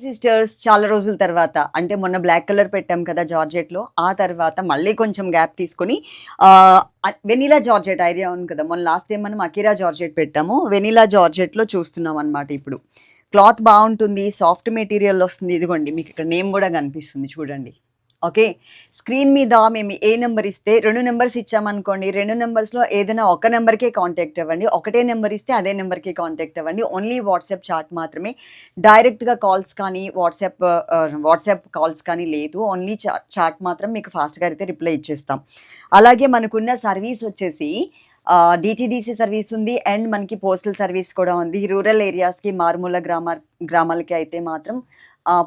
Sisters చాలా రోజుల తర్వాత అంటే మొన్న బ్లాక్ కలర్ పెట్టాం కదా జార్జెట్లో ఆ తర్వాత మళ్ళీ కొంచెం గ్యాప్ తీసుకొని వెనిలా జార్జెట్ ఐడియా ఉంది కదా మొన్న లాస్ట్ టైం మనం అకీరా జార్జెట్ పెట్టాము వెనీలా జార్జెట్లో చూస్తున్నాం అనమాట ఇప్పుడు. క్లాత్ బాగుంటుంది సాఫ్ట్ మెటీరియల్ వస్తుంది ఇదిగోండి మీకు ఇక్కడ నేమ్ కూడా కనిపిస్తుంది చూడండి. ఓకే? స్క్రీన్ మీద మేము ఏ నెంబర్ ఇస్తే రెండు నెంబర్స్ ఇచ్చామనుకోండి రెండు నెంబర్స్లో ఏదైనా ఒక నెంబర్కే కాంటాక్ట్ అవ్వండి ఒకటే నెంబర్ ఇస్తే అదే నెంబర్కి కాంటాక్ట్ అవ్వండి. ఓన్లీ వాట్సాప్ చాట్ మాత్రమే. డైరెక్ట్గా కాల్స్ కానీ వాట్సాప్ వాట్సాప్ కాల్స్ కానీ లేదు. ఓన్లీ చాట్ చాట్ మాత్రం మీకు ఫాస్ట్గా అయితే రిప్లై ఇచ్చేస్తాం. అలాగే మనకున్న సర్వీస్ వచ్చేసి డిటీడీసీ సర్వీస్ ఉంది. అండ్ మనకి పోస్టల్ సర్వీస్ కూడా ఉంది. రూరల్ ఏరియాస్కి మారుమూల గ్రామ గ్రామాలకి అయితే మాత్రం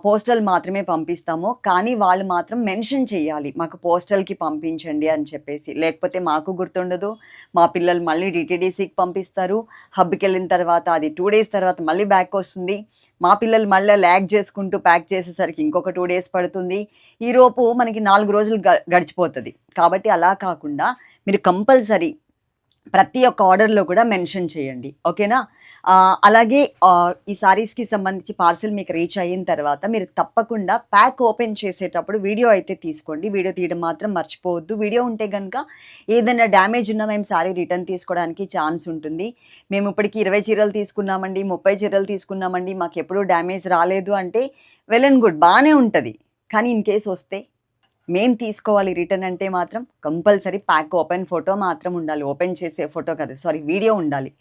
పోస్టల్ మాత్రమే పంపిస్తాము. కానీ వాళ్ళు మాత్రం మెన్షన్ చేయాలి. మాకు పోస్టల్కి పంపించండి అని చెప్పేసి. లేకపోతే మాకు గుర్తుండదు. మా పిల్లలు మళ్ళీ డిటీడీసీకి పంపిస్తారు. హబ్కి వెళ్ళిన తర్వాత అది టూ డేస్ తర్వాత మళ్ళీ బ్యాక్ వస్తుంది. మా పిల్లలు మళ్ళీ ల్యాగ్ చేసుకుంటూ ప్యాక్ చేసేసరికి ఇంకొక టూ డేస్ పడుతుంది. ఈరోపు మనకి నాలుగు రోజులు గ గడిచిపోతుంది. కాబట్టి అలా కాకుండా మీరు కంపల్సరీ ప్రతి ఒక్క ఆర్డర్లో కూడా మెన్షన్ చేయండి. ఓకేనా? అలాగే ఈ సారీస్కి సంబంధించి పార్సిల్ మీకు రీచ్ అయిన తర్వాత మీరు తప్పకుండా ప్యాక్ ఓపెన్ చేసేటప్పుడు వీడియో అయితే తీసుకోండి. వీడియో తీయడం మాత్రం మర్చిపోవద్దు. వీడియో ఉంటే కనుక ఏదైనా డ్యామేజ్ ఉన్నా మేము సారీ రిటర్న్ తీసుకోవడానికి ఛాన్స్ ఉంటుంది. మేము ఇప్పటికి ఇరవై చీరలు తీసుకున్నామండి ముప్పై చీరలు తీసుకున్నామండి మాకు ఎప్పుడూ డ్యామేజ్ రాలేదు అంటే వెల్ అండ్ గుడ్ బాగానే ఉంటుంది. కానీ ఇన్ కేస్ వస్తే మేం తీసుకోవాలి రిటర్న్ అంటే మాత్రం కంపల్సరీ ప్యాక్ ఓపెన్ ఫోటో మాత్రం ఉండాలి. ఓపెన్ చేసే ఫోటో కాదు సారీ వీడియో ఉండాలి.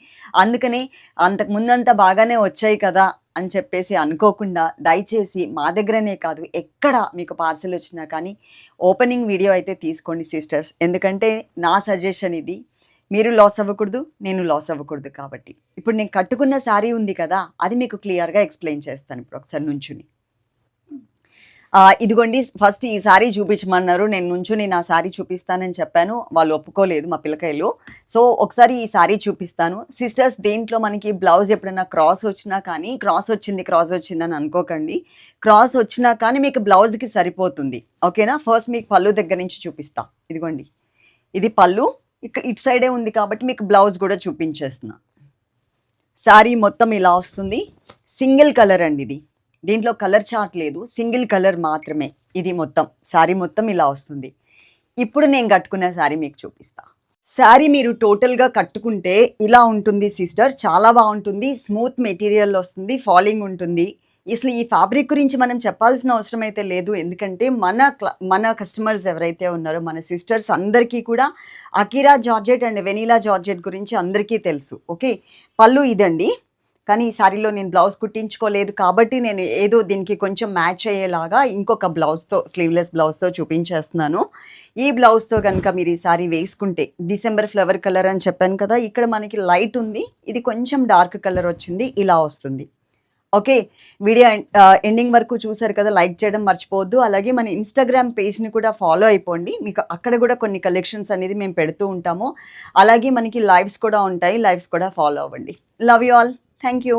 అందుకని అంతకు ముందంతా బాగానే వచ్చాయి కదా అని చెప్పేసి అనుకోకుండా దయచేసి మా దగ్గరనే కాదు ఎక్కడ మీకు పార్సిల్ వచ్చినా కానీ ఓపెనింగ్ వీడియో అయితే తీసుకోండి సిస్టర్స్. ఎందుకంటే నా సజెషన్ ఇది మీరు లాస్ అవ్వకూడదు నేను లాస్ అవ్వకూడదు కాబట్టి. ఇప్పుడు నేను కట్టుకున్న శారీ ఉంది కదా అది మీకు క్లియర్గా ఎక్స్ప్లెయిన్ చేస్తాను ఇప్పుడు ఒకసారి నుంచుని. ఇదిగోండి ఫస్ట్ ఈ సారీ చూపించమన్నారు. నేను నుంచుని నా సారీ చూపిస్తానని చెప్పాను. వాళ్ళు ఒప్పుకోలేదు మా పిల్లకాయలు. సో ఒకసారి ఈ సారీ చూపిస్తాను. సిస్టర్స్ దేంట్లో మనకి బ్లౌజ్ ఎప్పుడైనా క్రాస్ వచ్చినా కానీ క్రాస్ వచ్చింది క్రాస్ వచ్చిందని అనుకోకండి. క్రాస్ వచ్చినా కానీ మీకు బ్లౌజ్కి సరిపోతుంది. ఓకేనా? ఫస్ట్ మీకు పళ్ళు దగ్గర నుంచి చూపిస్తా. ఇదిగోండి. ఇది పళ్ళు. ఇక్కడ ఇటు సైడే ఉంది కాబట్టి మీకు బ్లౌజ్ కూడా చూపించేస్తున్నా. శారీ మొత్తం ఇలా వస్తుంది. సింగిల్ కలర్ అండి ఇది. దీంట్లో కలర్ చార్ట్ లేదు సింగిల్ కలర్ మాత్రమే ఇది మొత్తం. శారీ మొత్తం ఇలా వస్తుంది. ఇప్పుడు నేను కట్టుకున్న శారీ మీకు చూపిస్తా. శారీ మీరు టోటల్గా కట్టుకుంటే ఇలా ఉంటుంది సిస్టర్ చాలా బాగుంటుంది స్మూత్ మెటీరియల్ వస్తుంది ఫాలింగ్ ఉంటుంది. అసలు ఈ ఫ్యాబ్రిక్ గురించి మనం చెప్పాల్సిన అవసరం అయితే లేదు. ఎందుకంటే మన క్ల- మన కస్టమర్స్ ఎవరైతే ఉన్నారో మన సిస్టర్స్ అందరికీ కూడా Akira georgette and vanilla georgette గురించి అందరికీ తెలుసు. ఓకే? పళ్ళు ఇదండి. కానీ ఈ సారీలో నేను బ్లౌజ్ కుట్టించుకోలేదు కాబట్టి నేను ఏదో దీనికి కొంచెం మ్యాచ్ అయ్యేలాగా ఇంకొక బ్లౌజ్తో స్లీవ్లెస్ బ్లౌజ్తో చూపించేస్తున్నాను. ఈ బ్లౌజ్తో కనుక మీరు ఈ సారీ వేసుకుంటే డిసెంబర్ ఫ్లవర్ కలర్ అని చెప్పాను కదా ఇక్కడ మనకి లైట్ ఉంది. ఇది కొంచెం డార్క్ కలర్ వచ్చింది ఇలా వస్తుంది. ఓకే వీడియో ఎండింగ్ వరకు చూసారు కదా లైక్ చేయడం మర్చిపోవద్దు. అలాగే మన ఇన్స్టాగ్రామ్ పేజ్ని కూడా ఫాలో అయిపోండి. మీకు అక్కడ కూడా కొన్ని కలెక్షన్స్ అనేది మేము పెడుతూ ఉంటాము. అలాగే మనకి లైవ్స్ కూడా ఉంటాయి లైవ్స్ కూడా ఫాలో అవ్వండి. Love you all. Thank you